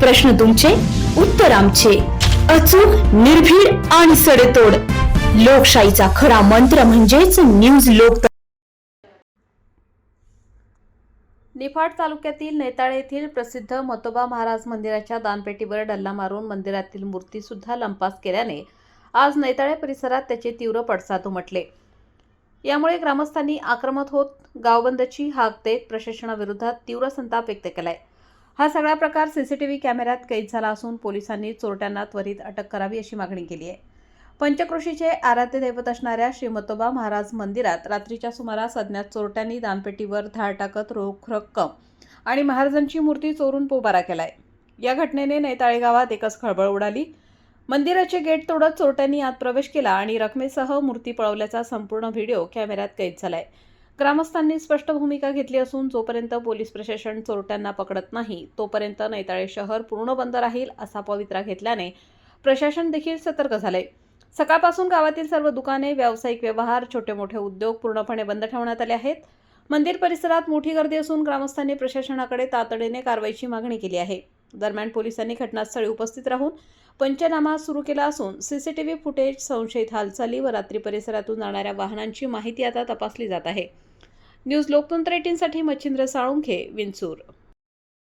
प्रश्न तुमचे उत्तर आमचे. अचूक निर्भीड आणि सडेतोड. लोकशाहीचा खरा मंत्र म्हणजेच न्यूज लोक निफाड तालुक्यातील नेताळे येथील प्रसिद्ध मतोबा महाराज मंदिराच्या दानपेटीवर डल्ला मारून मंदिरातील मूर्ती सुद्धा लंपास केल्याने आज नेताळे परिसरात त्याचे तीव्र पडसाद उमटले. यामुळे ग्रामस्थांनी आक्रमक होत गावबंदची हाक देत प्रशासनाविरोधात तीव्र संताप व्यक्त केलाय. हा सगळा प्रकार सीसीटीव्ही कॅमेऱ्यात कैद झाला असून पोलिसांनी चोरट्यांना त्वरित अटक करावी अशी मागणी केली आहे. पंचक्रोशीचे आराध्य दैवत असणाऱ्या श्रीमतोबा महाराज मंदिरात रात्रीच्या सुमारास अज्ञात चोरट्यांनी दानपेटीवर धाड टाकत रोख रक्कम आणि महाराजांची मूर्ती चोरून पोबारा केलाय. या घटनेने नैताळे गावात एकच खळबळ उडाली. मंदिराचे गेट तोडत चोरट्यांनी आत प्रवेश केला आणि रकमेसह मूर्ती पळवल्याचा संपूर्ण व्हिडिओ कॅमेऱ्यात कैद झालाय. ग्रामस्थांनी स्पष्ट भूमिका घेतली असून जोपर्यंत पोलीस प्रशासन चोरट्यांना पकडत नाही तोपर्यंत नैताळे शहर पूर्ण बंद राहील असा पवित्रा घेतल्याने प्रशासन देखील सतर्क झाले. सकाळपासून गावातील सर्व दुकाने व्यावसायिक व्यवहार छोटे मोठे उद्योग पूर्णपणे बंद ठेवण्यात आले आहेत. मंदिर परिसरात मोठी गर्दी असून ग्रामस्थांनी प्रशासनाकडे तातडीने कारवाईची मागणी केली आहे. दरम्यान पोलिसांनी घटनास्थळी उपस्थित राहून पंचनामा सुरू केला असून सीसीटीव्ही फुटेज संशयित हालचाली व रात्री परिसरातून जाणाऱ्या वाहनांची माहिती आता तपासली जात आहे. न्यूज लोकतंत्र एटीनसाठी मच्छिंद्र साळुंखे विंचूर.